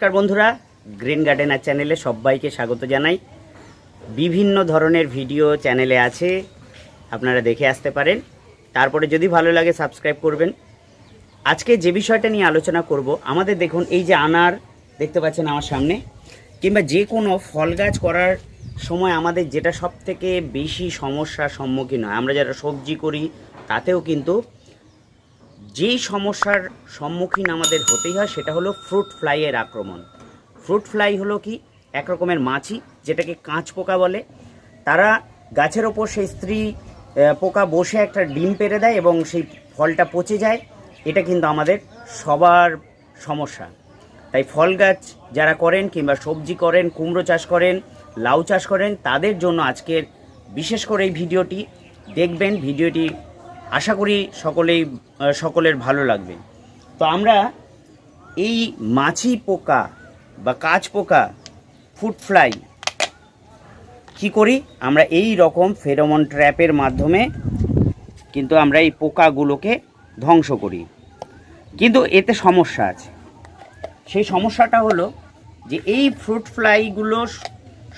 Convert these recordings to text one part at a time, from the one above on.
নমস্কার বন্ধুরা green gardener চ্যানেলে সবাইকে স্বাগত জানাই। বিভিন্ন ধরনের ভিডিও চ্যানেলে আছে, আপনারা দেখে আসতে পারেন। তারপরে যদি ভালো লাগে সাবস্ক্রাইব করবেন। আজকে যে বিষয়টা নিয়ে আলোচনা করব, আমাদের দেখুন এই যে আনার, দেখতে পাচ্ছেন আমার সামনে, কিংবা যে কোনো ফল গাছ করার সময় আমাদের যেটা সব থেকে বেশি সমস্যার সম্মুখীন হয়, আমরা যারা সবজি করি, তাতেও কিন্তু যেই সমস্যার সম্মুখীন আমাদের হতেই হয় সেটা হলো ফ্রুট ফ্লাইয়ের আক্রমণ। ফ্রুট ফ্লাই হলো কি? এক রকমের মাছি যেটাকে কাঁচ পোকা বলে। তারা গাছের ওপর সেই স্ত্রী পোকা বসে একটা ডিম পেড়ে দেয় এবং সেই ফলটা পচে যায়। এটা কিন্তু আমাদের সবার সমস্যা। তাই ফল গাছ যারা করেন কিংবা সবজি করেন, কুমড়ো চাষ করেন, লাউ চাষ করেন, তাদের জন্য আজকের বিশেষ করে এই ভিডিওটি। দেখবেন ভিডিওটি আশা করি সকলেই সকলের ভালো লাগবে। তো আমরা এই মাছি পোকা বা কাঁচ পোকা ফুড ফ্লাই কী করি? আমরা এই রকম ফেরোমন ট্র্যাপের মাধ্যমে কিন্তু আমরা এই পোকাগুলোকে ধ্বংস করি। কিন্তু এতে সমস্যা আছে। সেই সমস্যাটা হলো যে এই ফ্রুট ফ্লাইগুলো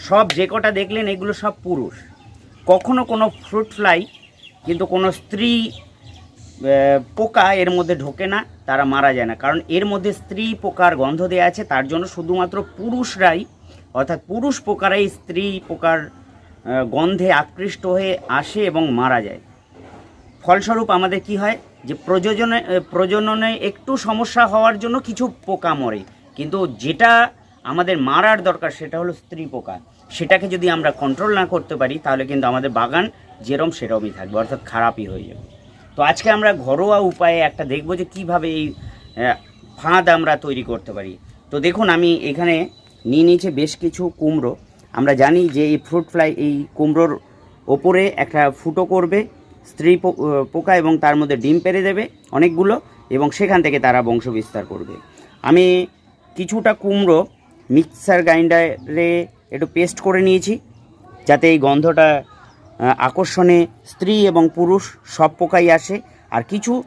সব যে কটা দেখলেন এগুলো সব পুরুষ। কখনো কোনো ফ্রুট ফ্লাই কিন্তু কোনো স্ত্রী পোকা এর মধ্যে ঢোকে না, তারা মারা যায় না। কারণ এর মধ্যে স্ত্রী পোকার গন্ধ দেওয়া আছে, তার জন্য শুধুমাত্র পুরুষরাই, অর্থাৎ পুরুষ পোকারাই স্ত্রী পোকার গন্ধে আকৃষ্ট হয়ে আসে এবং মারা যায়। ফলস্বরূপ আমাদের কি হয় যে প্রযোজনে প্রজননে একটু সমস্যা হওয়ার জন্য কিছু পোকা মরে। কিন্তু যেটা আমাদের মারার দরকার সেটা হলো স্ত্রী পোকা। সেটাকে যদি আমরা কন্ট্রোল না করতে পারি, তাহলে কিন্তু আমাদের বাগান যেরম সেরমই থাকবে, অর্থাৎ খারাপই হয়ে যাবে। তো আজকে আমরা ঘরোয়া উপায়ে একটা দেখব যে কীভাবে এই ফাঁদ আমরা তৈরি করতে পারি। তো দেখুন, আমি এখানে নিয়ে নিয়েছি বেশ কিছু কুমড়ো। আমরা জানি যে এই ফ্রুট ফ্লাই, এই কুমড়োর ওপরে একটা ফুটো করবে, স্ত্রী পোকা এবং তার মধ্যে ডিম পেরে দেবে অনেকগুলো এবং সেখান থেকে তারা বংশ বিস্তার করবে। আমি কিছুটা কুমড়ো মিক্সার গ্রাইন্ডারে একটু পেস্ট করে নিয়েছি, যাতে এই গন্ধটা আকর্ষণে স্ত্রী এবং পুরুষ সব পোকাই আসে, আর কিছু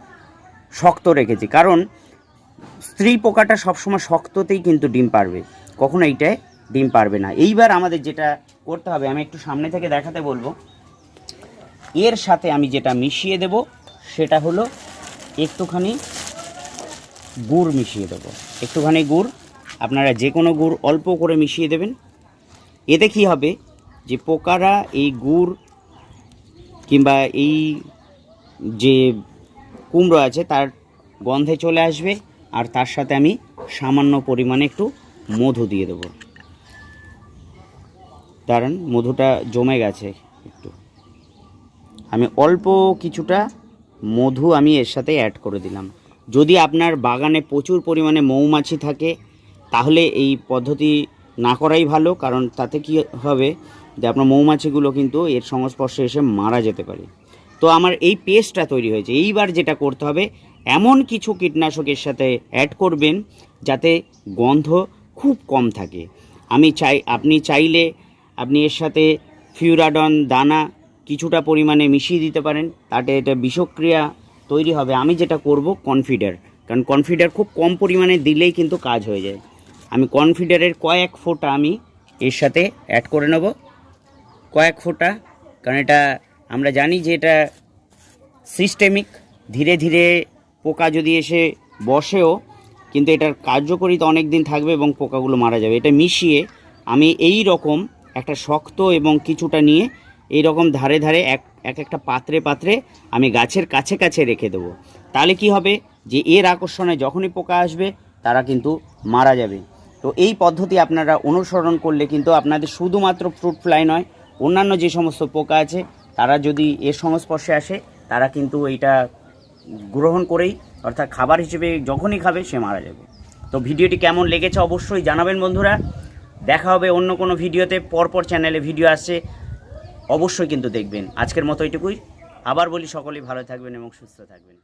শক্ত রেখেছি। কারণ স্ত্রী পোকাটা সবসময় শক্ততেই কিন্তু ডিম পারবে। কখনো এইটায় ডিম পারবে না। এইবার আমাদের যেটা করতে হবে, আমি একটু সামনে থেকে দেখাতে বলব। এর সাথে আমি যেটা মিশিয়ে দেব, সেটা হলো একটুখানি গুড় মিশিয়ে দেবো। একটুখানি গুড়, আপনারা যে কোনো গুড় অল্প করে মিশিয়ে দেবেন। এতে কি হবে? যে পোকারা এই গুড় কিংবা এই যে কুমড়ো আছে, তার গন্ধে চলে আসবে আর তার সাথে আমি সামান্য পরিমাণে একটু মধু দিয়ে দেবো। কারণ মধুটা জমে গেছে একটু। আমি অল্প কিছুটা মধু আমি এর সাথে অ্যাড করে দিলাম। যদি আপনার বাগানে প্রচুর পরিমাণে মৌমাছি থাকে, তাহলে এই পদ্ধতি না করাই ভালো, কারণ তাতে কি হবে যে আপনার মৌমাছিগুলো কিন্তু এর সংস্পর্শে এসে মারা যেতে পারে। তো আমার এই পেস্টটা তৈরি হয়েছে। এইবার যেটা করতে হবে, এমন কিছু কীটনাশকের সাথে অ্যাড করবেন যাতে গন্ধ খুব কম থাকে। আমি চাই, আপনি চাইলে আপনি এর সাথে ফিউরাডন, দানা কিছুটা পরিমাণে মিশিয়ে দিতে পারেন। তাতে এটা বিষক্রিয়া তৈরি হবে। আমি যেটা করব, কনফিডার। কারণ কনফিডার খুব কম পরিমাণে দিলেই কিন্তু কাজ হয়ে যায়। আমি কনফিডারের কয়েক ফোঁটা আমি এর সাথে অ্যাড করে নেব। কয়েক ফোঁটা, কারণ এটা আমরা জানি যে এটা সিস্টেমিক ধীরে ধীরে পোকা যদি এসে বসেও, কিন্তু এটার কার্যকরিতা অনেক দিন থাকবে এবং পোকাগুলো মারা যাবে। এটা মিশিয়ে আমি এই রকম একটা শক্ত এবং কিছুটা নিয়ে এই রকম ধারে ধারে এক এক একটা পাত্রে পাত্রে আমি গাছের কাছে কাছে রেখে দেবো। তাহলে কি হবে যে এর আকর্ষণে যখনই পোকা আসবে, তারা কিন্তু মারা যাবে। তো এই পদ্ধতি আপনারা অনুসরণ করলে কিন্তু আপনাদের শুধুমাত্র ফ্রুট ফ্লাই নয় অন্যান্য যে সমস্ত পোকা আছে, তারা যদি এর সংস্পর্শে আসে, তারা কিন্তু এইটা গ্রহণ করেই, অর্থাৎ খাবার হিসেবে যখনই খাবে, সে মারা যাবে। তো ভিডিওটি কেমন লেগেছে অবশ্যই জানাবেন বন্ধুরা। দেখা হবে অন্য কোনো ভিডিওতে, পরপর চ্যানেলে ভিডিও আসছে, অবশ্যই কিন্তু দেখবেন। আজকের মতো এইটুকুই। আবার বলি, সকলেই ভালো থাকবেন এবং সুস্থ থাকবেন।